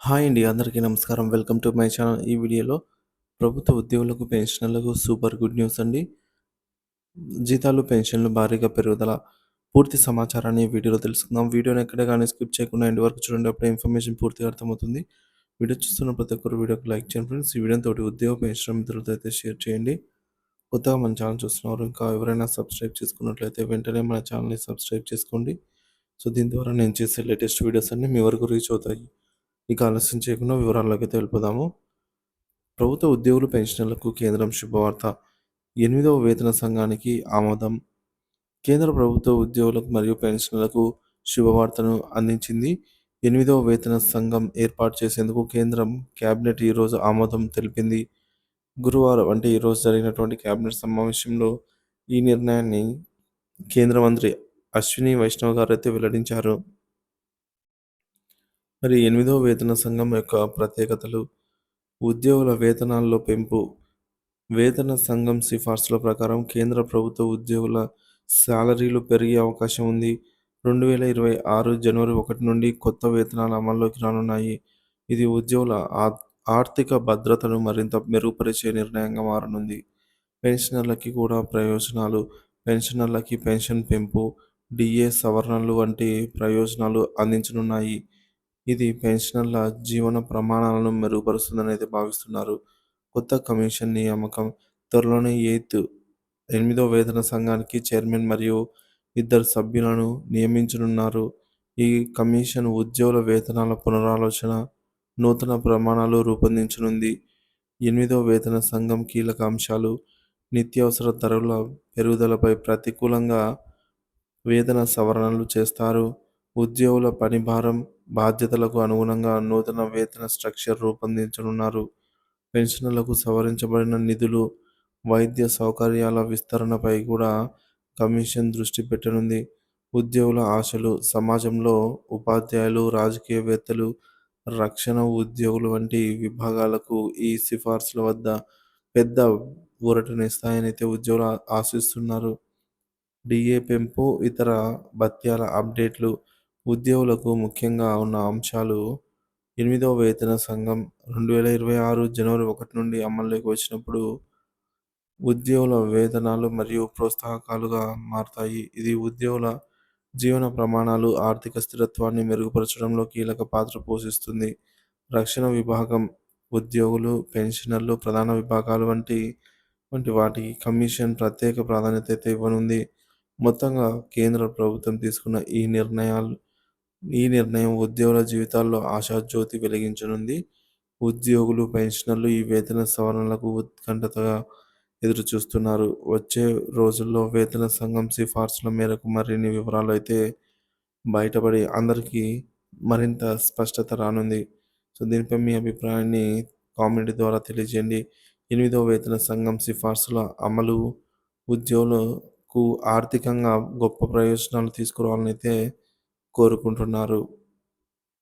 Hi అండి అందరికీ నమస్కారం. Welcome to my channel. ఈ వీడియోలో ప్రభుత్వ ఉద్యోగులకు పెన్షనర్లకు సూపర్ గుడ్ న్యూస్ అండి. జీతాలు పెన్షన్లు భారీగా పెరుగుదల. పూర్తి సమాచారాన్ని వీడియోలో తెలుసుకుందాం. వీడియోని ఎక్కడ కానీ స్కిప్ చేయకుండా ఎండ్ వరకు చూడండి. అప్పుడే ఇన్ఫర్మేషన్ పూర్తిగా అర్థమవుతుంది. వీడియో చూస్తున్న ప్రతి ఒక్కరు వీడియోకి లైక్ చేయండి ఫ్రెండ్స్. ఈ వీడియో తోటి ఉద్యోగ పెన్షన్ మిత్రులతో అయితే షేర్ చేయండి. కొత్తగా మన ఛానల్ చూస్తున్నారు ఇంకా ఎవరైనా సబ్స్క్రైబ్ చేసుకున్నట్లయితే వెంటనే మన ఛానల్ని సబ్స్క్రైబ్ చేసుకోండి. సో దీని ద్వారా నేను చేసే లేటెస్ట్ వీడియోస్ అన్నీ మీ వరకు రీచ్ అవుతాయి. ఇక ఆలస్యం చేయకుండా వివరాల్లోకి తెలుపుదాము ప్రభుత్వ ఉద్యోగులు పెన్షన్లకు కేంద్రం శుభవార్త. ఎనిమిదవ వేతన సంఘానికి ఆమోదం. కేంద్ర ప్రభుత్వ ఉద్యోగులకు మరియు పెన్షన్లకు శుభవార్తను అందించింది. ఎనిమిదవ వేతన సంఘం ఏర్పాటు చేసేందుకు కేంద్రం కేబినెట్ ఈరోజు ఆమోదం తెలిపింది. గురువారం అంటే ఈరోజు జరిగినటువంటి కేబినెట్ సమావేశంలో ఈ నిర్ణయాన్ని కేంద్ర మంత్రి అశ్విని వైష్ణవ్ గారు అయితే వెల్లడించారు. మరి ఎనిమిదవ వేతన సంఘం యొక్క ప్రత్యేకతలు ఉద్యోగుల వేతనాల్లో పెంపు వేతన సంఘం సిఫార్సుల ప్రకారం కేంద్ర ప్రభుత్వ ఉద్యోగుల శాలరీలు పెరిగే అవకాశం ఉంది. రెండు వేల ఇరవై ఆరు జనవరి ఒకటి నుండి కొత్త వేతనాలు అమల్లోకి రానున్నాయి. ఇది ఉద్యోగుల ఆర్థిక భద్రతను మరింత మెరుగుపరిచే నిర్ణయంగా మారనుంది. పెన్షనర్లకి కూడా ప్రయోజనాలు పెన్షనర్లకి పెన్షన్ పెంపు డిఏ సవరణలు వంటి ప్రయోజనాలు అందించనున్నాయి. ఇది పెన్షనర్ల జీవన ప్రమాణాలను మెరుగుపరుస్తుందని అయితే భావిస్తున్నారు. కొత్త కమిషన్ నియామకం త్వరలోనే ఎయిత్ ఎనిమిదో వేతన సంఘానికి చైర్మన్ మరియు ఇద్దరు సభ్యులను నియమించనున్నారు. ఈ కమిషన్ ఉద్యోగుల వేతనాల పునరాలోచన నూతన ప్రమాణాలు రూపొందించనుంది. ఎనిమిదో వేతన సంఘం కీలక అంశాలు నిత్యావసర ధరల పెరుగుదలపై ప్రతికూలంగా వేతన సవరణలు చేస్తారు. ఉద్యోగుల పనిభారం బాధ్యతలకు అనుగుణంగా నూతన వేతన స్ట్రక్చర్ రూపొందించనున్నారు. పెన్షన్లకు సవరించబడిన నిధులు వైద్య సౌకర్యాల విస్తరణపై కూడా కమిషన్ దృష్టి పెట్టనుంది. ఉద్యోగుల ఆశలు సమాజంలో ఉపాధ్యాయులు రాజకీయవేత్తలు రక్షణ ఉద్యోగులు వంటి విభాగాలకు ఈ సిఫార్సుల వద్ద పెద్ద ఊరటనిస్తాయనైతే ఉద్యోగులు ఆశిస్తున్నారు. డిఏ పెంపు ఇతర భత్యాల అప్డేట్లు ఉద్యోగులకు ముఖ్యంగా ఉన్న అంశాలు ఎనిమిదవ వేతన సంఘం రెండు వేల ఇరవై ఆరు జనవరి ఒకటి నుండి అమల్లోకి వచ్చినప్పుడు ఉద్యోగుల వేతనాలు మరియు ప్రోత్సాహకాలుగా మారతాయి. ఇది ఉద్యోగుల జీవన ప్రమాణాలు ఆర్థిక స్థిరత్వాన్ని మెరుగుపరచడంలో కీలక పాత్ర పోషిస్తుంది. రక్షణ విభాగం ఉద్యోగులు పెన్షనర్లు ప్రధాన విభాగాలు వంటి వంటి వాటికి కమిషన్ ప్రత్యేక ప్రాధాన్యత అయితే ఇవ్వనుంది. మొత్తంగా కేంద్ర ప్రభుత్వం తీసుకున్న ఈ నిర్ణయాలు ఈ నిర్ణయం ఉద్యోగుల జీవితాల్లో ఆశాజ్యోతి వెలిగించనుంది. ఉద్యోగులు పెన్షనర్లు ఈ వేతన సవరణలకు ఉత్కంఠతగా ఎదురు చూస్తున్నారు వచ్చే రోజుల్లో వేతన సంఘం సిఫార్సుల మేరకు మరిన్ని వివరాలు అయితే బయటపడి అందరికీ మరింత స్పష్టత రానుంది. సో దీనిపై మీ అభిప్రాయాన్ని కామెంట్ ద్వారా తెలియజేయండి. ఎనిమిదవ వేతన సంఘం సిఫార్సుల అమలు ఉద్యోగులకు ఆర్థికంగా గొప్ప ప్రయోజనాలు తీసుకురావాలని అయితే కోరుకుంటున్నారు.